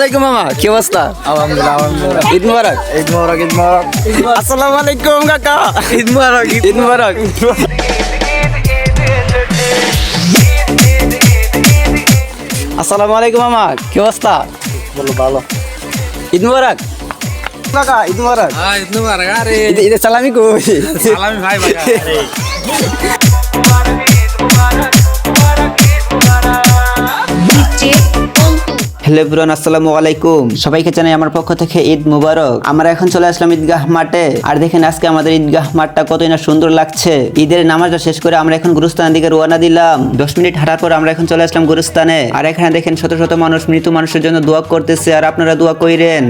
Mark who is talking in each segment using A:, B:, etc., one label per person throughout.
A: আলাইকুম মামা কি অবস্থা?
B: আলহামদুলিল্লাহ
A: ঈদ মুবারক।
B: ঈদ মোবারক ঈদ মোবারক।
A: আসসালামু আলাইকুম কাকা। ঈদ মুবারক ঈদ মুবারক। আসসালামু আলাইকুম মামা কি অবস্থা?
B: বলো ভালো।
A: ঈদ মুবারক।
B: কাকা ঈদ মোবারক।
C: Ah, hari.
A: ঈদ- সালামি কই?
C: baka.
A: হ্যালো ব্রন আসসালামু আলাইকুম। সবাইকে জানাই আমার পক্ষ থেকে ঈদ মুবারক। আমরা এখন চলে আসলাম ঈদগাহ মাঠে। আর দেখেন আজকে আমাদের ঈদগাহ মাঠটা কতই না সুন্দর লাগছে। ঈদের নামাজটা শেষ করে আমরা এখন গুরুস্থানের দিকে রওনা দিলাম। দশ মিনিট হাঁটার পর আমরা এখন চলে আসলাম গুরুস্থানে। আর এখানে দেখেন শত শত মানুষ, মৃত মানুষের জন্য দোয়া করতেছে। আর আপনারা দোয়া কইরেন।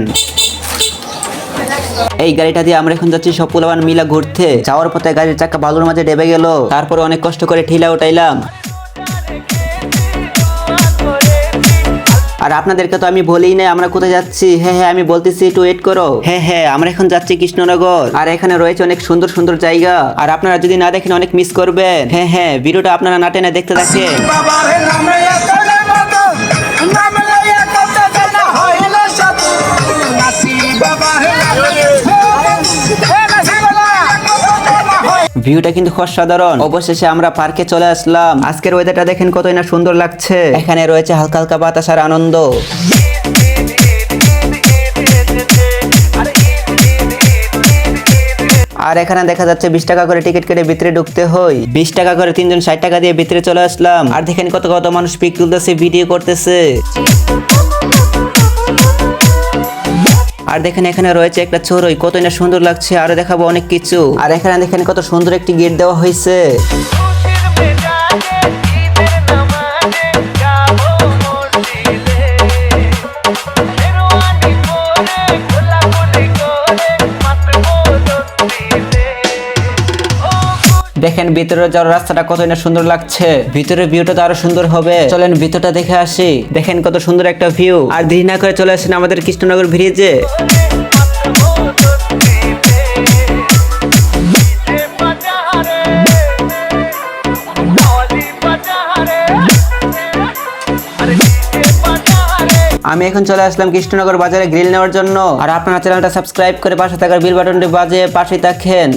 A: এই গাড়িটা দিয়ে আমরা এখন যাচ্ছি সব পোলাবান মিলা ঘুরতে। যাওয়ার পথে গাড়ির চাকা বালুর মাঝে ডেবে গেল। তারপরে অনেক কষ্ট করে ঠিলা উঠাইলাম। আর আপনাদেরকে তো আমি বলেই নাই আমরা কোথায় যাচ্ছি? হ্যাঁ হ্যাঁ আমি বলতেছি একটু ওয়েট করো। হ্যাঁ হ্যাঁ আমরা এখন যাচ্ছি কৃষ্ণনগর। আর এখানে রয়েছে অনেক সুন্দর সুন্দর জায়গা। আর আপনারা যদি না দেখেন অনেক মিস করবেন। হ্যাঁ হ্যাঁ ভিডিওটা আপনারা না টেনে দেখতে থাকেন। ভিউটা কিন্তু অসাধারণ। অবশেষে আমরা পার্কে চলে আসলাম। আজকের ওয়েদারটা দেখেন কতই না সুন্দর লাগছে। এখানে রয়েছে হালকা হালকা বাতাস আর আনন্দ। আর এখানে দেখা যাচ্ছে বিশ টাকা করে টিকিট কেটে ভিতরে ঢুকতে হয়। বিশ টাকা করে তিনজন ষাট টাকা দিয়ে ভিতরে চলে আসলাম। আর দেখেন কত কত মানুষ পিক তুলতেছে, ভিডিও করতেছে। আর দেখেন এখানে রয়েছে একটা চড়ুই কত না সুন্দর লাগছে, আরও দেখাবো অনেক কিছু। আর এখানে দেখেন কত সুন্দর একটি গেট দেওয়া হয়েছে। দেখেন ভিতরে যাওয়ার রাস্তাটা কতই না সুন্দর লাগছে। ভিতরে ভিউটা তো আরও সুন্দর হবে। চলেন ভিতরটা দেখে আসি। দেখেন কত সুন্দর একটা ভিউ আর দেরি না করে চলে আসেন আমাদের কৃষ্ণনগর ব্রিজে আমি এখন চলে আসলাম কৃষ্ণনগর বাজারে গ্রিল নেওয়ার জন্য। আর আপনারা চ্যানেলটা সাবস্ক্রাইব করে পাশে থাকার বিল বাটনটি বাজে পাশে থাকেন।